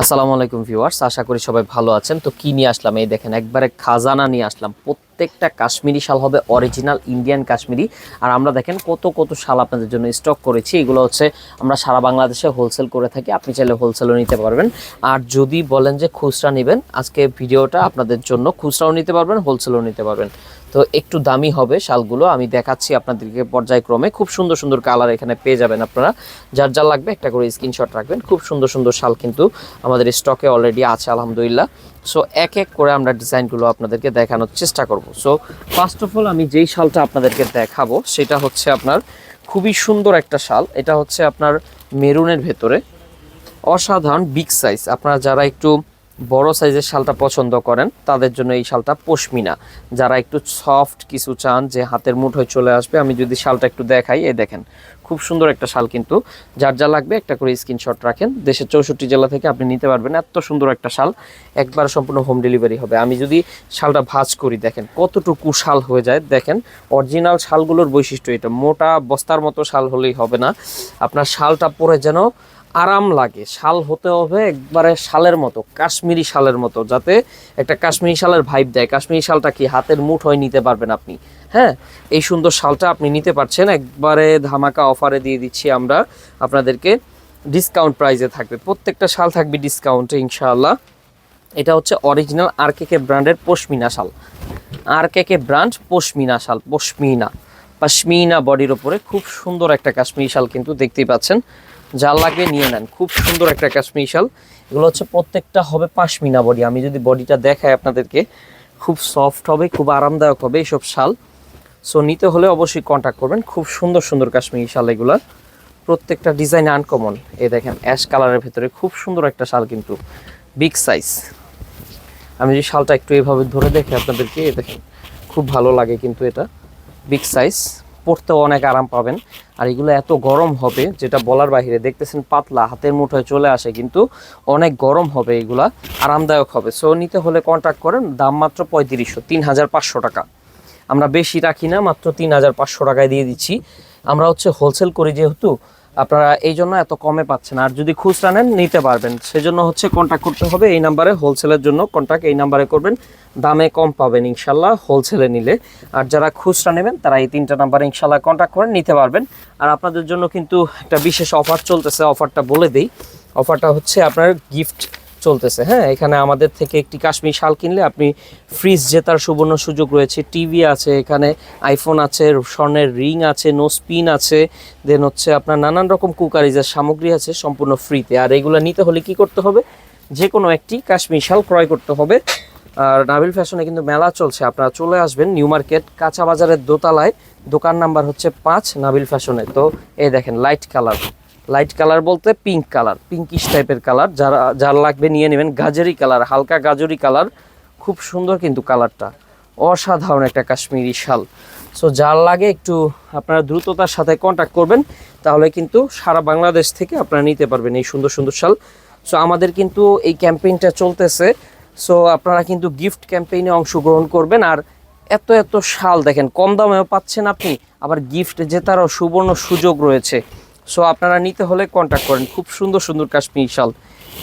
আসসালামু আলাইকুম ভিউয়ার্স, আশা করি সবাই ভালো আছেন। তো কি নিয়ে আসলাম? এই দেখেন, একবারে খাজানা নিয়ে আসলাম। প্রত্যেকটা কাশ্মীরি শাল হবে অরিজিনাল ইন্ডিয়ান কাশ্মীরি। আর আমরা দেখেন কত কত শাল আপনাদের জন্য স্টক করেছি। এগুলো হচ্ছে আমরা সারা বাংলাদেশে হোলসেল করে থাকি। আপনি চাইলে হোলসেলও নিতে পারবেন। আর যদি বলেন যে খুচরা নেবেন, আজকে ভিডিওটা আপনাদের জন্য খুচরাও নিতে পারবেন হোলসেলও নিতে পারবেন। তো একটু দামি হবে শালগুলো। আমি দেখাচ্ছি আপনাদেরকে পর্যায়ক্রমে। খুব সুন্দর সুন্দর কালার এখানে পেয়ে যাবেন আপনারা। যার যা লাগবে একটা করে স্ক্রিনশট রাখবেন। খুব সুন্দর সুন্দর শাল কিন্তু আমাদের স্টকে অলরেডি আছে, আলহামদুলিল্লাহ। সো এক এক করে আমরা ডিজাইনগুলো আপনাদেরকে দেখানোর চেষ্টা করব। সো ফার্স্ট অফ অল আমি যেই শালটা আপনাদেরকে দেখাবো, সেটা হচ্ছে আপনার খুবই সুন্দর একটা শাল। এটা হচ্ছে আপনার মেরুনের ভেতরে। অসাধারণ বিগ সাইজ আপনারা যারা একটু বড় সাইজের শালটা পছন্দ করেন, তাদের জন্য এই শালটা পশমিনা। যারা একটু সফট কিছু চান, যে হাতের মুঠোয় চলে আসবে, আমি যদি শালটা একটু দেখাই, এই দেখেন, খুব সুন্দর একটা শাল কিন্তু। যার যা লাগবে, একটা করে স্ক্রিনশট রাখেন। দেশের চৌষট্টি জেলা থেকে আপনি নিতে পারবেন, এত সুন্দর একটা শাল। একবার সম্পূর্ণ হোম ডেলিভারি হবে। আমি যদি শালটা ভাজ করি, দেখেন, কতটুকু শাল হয়ে যায়। দেখেন অরিজিনাল শালগুলোর বৈশিষ্ট্য এটা। মোটা বস্তার মতো শাল হলেই হবে না। আপনার শালটা পরে যেন আরাম লাগে। শাল হতে হবে একবারে শালের মতো, কাশ্মীরি শালের মতো, যাতে একটা কাশ্মীরি শালের ভাইব দেয়। কাশ্মীরি শালটা কি হাতের মুঠ হয়ে নিতে পারবেন আপনি? হ্যাঁ এই সুন্দর শালটা আপনি নিতে পারছেন। একবারে ধামাকা অফারে দিয়ে দিচ্ছি আমরা আপনাদেরকে। ডিসকাউন্ট প্রাইসে থাকবে। প্রত্যেকটা শাল থাকবে ডিসকাউন্টে ইনশাআল্লাহ। এটা হচ্ছে অরিজিনাল আর কে কে ব্র্যান্ডের পশমিনা শাল। আর কে কে ব্র্যান্ড পশমিনা শাল, পশমিনা। পশমিনা বডির ওপরে খুব সুন্দর একটা কাশ্মীরি শাল কিন্তু দেখতেই পাচ্ছেন। যা লাগবে নিয়ে নেন, খুব সুন্দর একটা কাশ্মীরি শাল। এগুলো হচ্ছে প্রত্যেকটা হবে পাশমিনা বডি। আমি যদি বডিটা দেখাই আপনাদেরকে, খুব সফট হবে, খুব আরামদায়ক হবে এইসব শাল। সো নিতে হলে অবশ্যই কন্ট্যাক্ট করবেন। খুব সুন্দর সুন্দর কাশ্মীরি শাল এগুলা। প্রত্যেকটা ডিজাইন আনকমন এই দেখেন অ্যাশ কালারের ভেতরে খুব সুন্দর একটা শাল কিন্তু বিগ সাইজ আমি যদি শালটা একটু এভাবে ধরে দেখি আপনাদেরকে, এই দেখেন, খুব ভালো লাগে কিন্তু এটা। বিগ সাইজ, পড়তেও অনেক আরাম পাবেন। আর এগুলো এত গরম হবে, যেটা বলার বাহিরে দেখতেছেন পাতলা, হাতের মুঠোয় চলে আসে, কিন্তু অনেক গরম হবে এগুলা, আরামদায়ক হবে। সো নিতে হলে কন্ট্যাক্ট করেন, দাম মাত্র পঁয়ত্রিশশো তিন হাজার পাঁচশো টাকা। আমরা বেশি রাখি না, মাত্র তিন হাজার পাঁচশো টাকায় দিয়ে দিচ্ছি। আমরা হচ্ছে হোলসেল করি যেহেতু আপনারা এই জন্য এত কমে পাচ্ছেন। আর যদি খুচরা নেন, নিতে পারবেন। সেজন্য হচ্ছে কন্ট্যাক্ট করতে হবে এই নাম্বারে হোলসেলের জন্য কন্ট্যাক্ট এই নাম্বারে করবেন। দামে কম পাবেন ইনশাল্লাহ হোলসেলে নিলে। আর যারা খুচরা নেবেন, তারা এই তিনটা নাম্বারে ইনশাল্লাহ কন্ট্যাক্ট করে নিতে পারবেন। আর আপনাদের জন্য কিন্তু একটা বিশেষ অফার চলতেছে অফারটা বলে দিই। অফারটা হচ্ছে আপনার গিফট চলতেছে। হ্যাঁ এখানে আমাদের থেকে একটি কাশ্মীর শাল কিনলে আপনি ফ্রিজ জেতার সুবর্ণ সুযোগ রয়েছে। টিভি আছে, এখানে আইফোন আছে, স্বর্ণের রিং আছে নো স্পিন আছে। দেন হচ্ছে আপনার নানান রকম কুকারিজের সামগ্রী আছে সম্পূর্ণ ফ্রিতে। আর এগুলো নিতে হলে কি করতে হবে? যে কোনো একটি কাশ্মীর শাল ক্রয় করতে হবে। আর নাবিল ফ্যাশনে কিন্তু মেলা চলছে। আপনারা চলে আসবেন নিউ মার্কেট, কাঁচা বাজারের দোতলায়। দোকান নাম্বার হচ্ছে পাঁচ, নাবিল ফ্যাশনে। তো এই দেখেন, লাইট কালার। লাইট কালার বলতে পিঙ্ক কালার পিঙ্কিশ টাইপের কালার। যারা, যার লাগবে নিয়ে নেবেন গাজরি কালার, হালকা গাজরি কালার। খুব সুন্দর কিন্তু কালারটা। অসাধারণ একটা কাশ্মীরি শাল। সো যার লাগে একটু আপনারা দ্রুততার সাথে কন্ট্যাক্ট করবেন, তাহলে কিন্তু সারা বাংলাদেশ থেকে আপনারা নিতে পারবেন এই সুন্দর সুন্দর শাল। সো আমাদের কিন্তু এই ক্যাম্পেইনটা চলতেছে। সো আপনারা কিন্তু গিফট ক্যাম্পেইনে অংশগ্রহণ করবেন। আর এত এত শাল দেখেন, কম দামেও পাচ্ছেন আপনি। আবার গিফট জেতারও সুবর্ণ সুযোগ রয়েছে। সো আপনারা নিতে হলে কন্ট্যাক্ট করেন। খুব সুন্দর সুন্দর কাশ্মীরি শাল।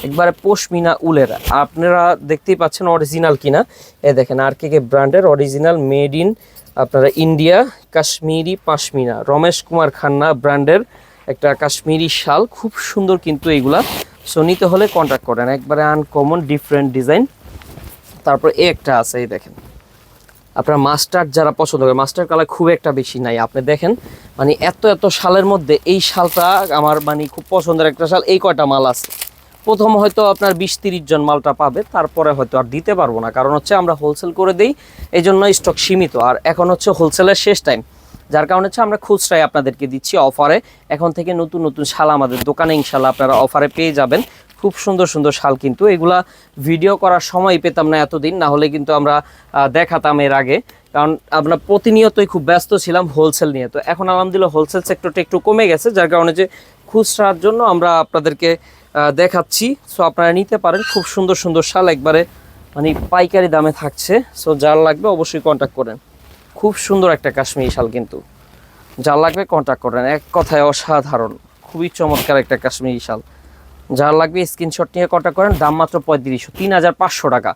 একবারে পশমিনা উলের। আপনারা দেখতেই পাচ্ছেন অরিজিনাল কিনা। এ দেখেন আর কে কে ব্র্যান্ডের অরিজিনাল মেড ইন আপনারা ইন্ডিয়া কাশ্মীরি পাশমিনা। রমেশ কুমার খান্না ব্র্যান্ডের একটা কাশ্মীরি শাল। খুব সুন্দর কিন্তু এইগুলা। সো নিতে হলে কন্ট্যাক্ট করেন। একবারে আনকমন ডিফারেন্ট ডিজাইন তারপর এ একটা আছে, এই দেখেন। আপনার মাস্টার যারা পছন্দ করে মাস্টার কালার খুব একটা বেশি নাই। আপনি দেখেন মানে এত এত শালের মধ্যে এই শালটা আমার মানে খুব পছন্দের একটা শাল। এই কয়টা মাল আছে? প্রথম হয়তো আপনার বিশ তিরিশ জন মালটা পাবে, তারপরে হয়তো আর দিতে পারব না। কারণ হচ্ছে আমরা হোলসেল করে দিই, এই জন্য স্টক সীমিত। আর এখন হচ্ছে হোলসেলের শেষ টাইম যার কারণে হচ্ছে আমরা খুচরাই আপনাদেরকে দিচ্ছি অফারে এখন থেকে নতুন নতুন শাল আমাদের দোকানে ইনশাল্লাহ আপনারা অফারে পেয়ে যাবেন। খুব সুন্দর সুন্দর শাল কিন্তু। এগুলা ভিডিও করার সময় পেতাম না এতদিন, না হলে কিন্তু আমরা দেখাতাম এর আগে। কারণ আমরা প্রতিনিয়তই খুব ব্যস্ত ছিলাম হোলসেল নিয়ে। তো এখন আলহামদুলিল্লাহ হোলসেল সেক্টরটা একটু কমে গেছে, যার কারণে যে খুচরার জন্য আমরা আপনাদেরকে দেখাচ্ছি। সো আপনারা নিতে পারেন, খুব সুন্দর সুন্দর শাল একবারে মানে পাইকারি দামে থাকছে। সো যার লাগবে অবশ্যই কন্ট্যাক্ট করেন। খুব সুন্দর একটা কাশ্মীরি শাল কিন্তু। যার লাগবে কন্ট্যাক্ট করেন। এক কথায় অসাধারণ। খুবই চমৎকার একটা কাশ্মীরি শাল। যার লাগবে স্ক্রিনশট নিয়ে কন্ট্যাক্ট করেন, দাম মাত্র পঁয়ত্রিশশো, তিন হাজার পাঁচশো টাকা।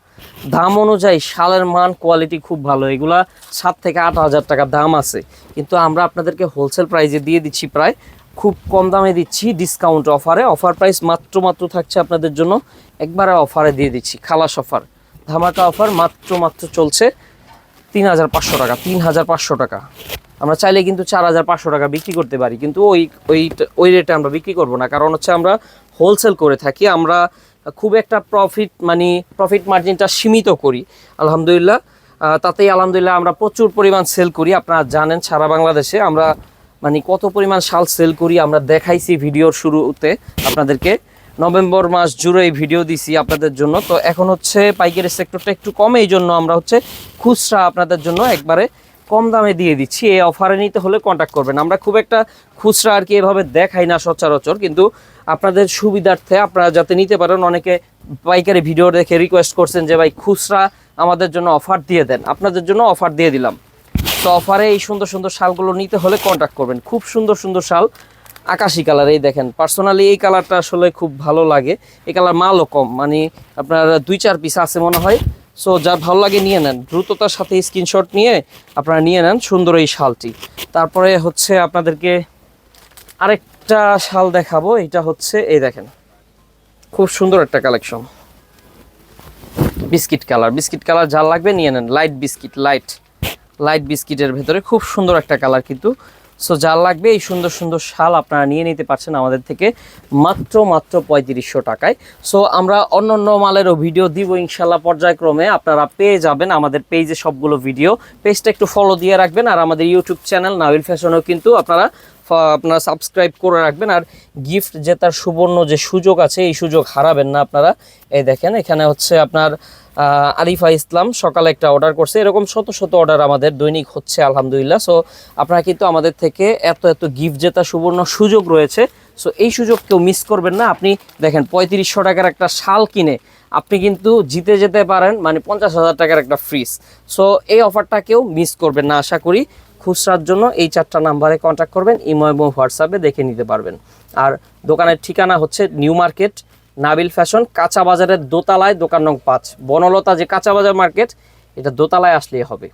দাম অনুযায়ী শালের মান কোয়ালিটি খুব ভালো, এগুলা সাত থেকে আট হাজার টাকা দাম আছে। কিন্তু আমরা আপনাদেরকে হোলসেল প্রাইসে দিয়ে দিচ্ছি প্রায়, খুব কম দামে দিচ্ছি ডিসকাউন্ট অফারে অফার প্রাইস মাত্র মাত্র থাকছে আপনাদের জন্য, একবারে অফারে দিয়ে দিচ্ছি, খালাস অফার ধামাকা অফার মাত্র মাত্র চলছে তিন হাজার পাঁচশো টাকা, তিন হাজার পাঁচশো টাকা। আমরা চাইলে কিন্তু চার হাজার পাঁচশো টাকা বিক্রি করতে পারি, কিন্তু ওই ওই ওই রেটে আমরা বিক্রি করব না, কারণ হচ্ছে আমরা হোলসেল করে থাকি, আমরা খুব একটা প্রফিট মানে প্রফিট মার্জিনটা সীমিত করি, আলহামদুলিল্লাহ। তাতেই আলহামদুলিল্লাহ আমরা প্রচুর পরিমাণ সেল করি। আপনারা জানেন, সারা বাংলাদেশে আমরা মানে কত পরিমাণ শাল সেল করি, আমরা দেখাইছি ভিডিওর শুরুতে আপনাদেরকে। নভেম্বর মাস জুড়ে এই ভিডিও দিছি আপনাদের জন্য। তো এখন হচ্ছে পাইকারি সেক্টরটা একটু কমে, এই জন্য আমরা হচ্ছে খুচরা আপনাদের জন্য একবারে কম দামে দিয়ে দিচ্ছি। এই অফারে নিতে হলে কন্ট্যাক্ট করবেন। আমরা খুব একটা খুচরা আর কি এভাবে দেখাই না সচরাচর, কিন্তু আপনাদের সুবিধার্থে আপনারা যাতে নিতে পারেন, অনেকে পাইকারি ভিডিও দেখে রিকোয়েস্ট করছেন যে, ভাই, খুচরা আমাদের জন্য অফার দিয়ে দেন। আপনাদের জন্য অফার দিয়ে দিলাম। তো অফারে এই সুন্দর সুন্দর শালগুলো নিতে হলে কন্ট্যাক্ট করবেন। খুব সুন্দর সুন্দর শাল, আকাশি কালার, এই দেখেন। পার্সোনালি এই কালারটা আসলে খুব ভালো লাগে। এই কালার মালও কম মানে আপনার দুই, চার পিস আছে মনে হয়। সো যার ভালো লাগে নিয়ে নেন। দ্রুততার সাথে স্ক্রিনশট নিয়ে আপনারা নিয়ে নেন সুন্দর এই শালটি। তারপরে হচ্ছে আপনাদেরকে আরেকটা শাল দেখাবো। এটা হচ্ছে, এই দেখেন, খুব সুন্দর একটা collection biscuit colour. Biscuit colour যা লাগবে নিয়ে নেন। লাইট বিস্কিট লাইট লাইট বিস্কিটের ভেতরে খুব সুন্দর একটা কালার কিন্তু সো যা লাগবে এই সুন্দর সুন্দর শাল আপনারা নিয়ে নিতে পারছেন আমাদের থেকে মাত্র মাত্র পঁয়ত্রিশশো টাকায়। সো আমরা অন্য অন্য মালেরও ভিডিও দিব ইনশাল্লাহ পর্যায়ক্রমে। আপনারা পেয়ে যাবেন আমাদের পেজে সবগুলো ভিডিও। পেজটা একটু ফলো দিয়ে রাখবেন আর আমাদের ইউটিউব চ্যানেল নাবিল ফ্যাশনেও কিন্তু আপনারা আপনারা সাবস্ক্রাইব করে রাখবেন। আর গিফট জেতার সুবর্ণ যে সুযোগ আছে, এই সুযোগ হারাবেন না আপনারা। এই দেখেন, এখানে হচ্ছে আপনার আরিফা ইসলাম সকালে একটা অর্ডার করছে। এরকম শত শত অর্ডার আমাদের দৈনিক হচ্ছে, আলহামদুলিল্লাহ। সো আপনারা কিন্তু আমাদের থেকে এত এত গিফট জেতা সুবর্ণ সুযোগ রয়েছে। সো এই সুযোগ কেউ মিস করবেন না। আপনি দেখেন, পঁয়ত্রিশশো টাকার একটা শাল কিনে আপনি কিন্তু জিতে যেতে পারেন মানে পঞ্চাশ হাজার টাকার একটা ফ্রিজ সো এই অফারটা কেউ মিস করবেন না। আশা করি খুচরার জন্য এই চারটা নাম্বারে কন্ট্যাক্ট করবেন। ইমো এবং হোয়াটসঅ্যাপে দেখে নিতে পারবেন। আর দোকানের ঠিকানা হচ্ছে নিউ মার্কেট নাবিল ফ্যাশন, কাঁচা বাজারের দোতলায় দোকান নং পাঁচ। বনলতা যে কাঁচা বাজার মার্কেট, এটা দোতলায় আসলেই হবে।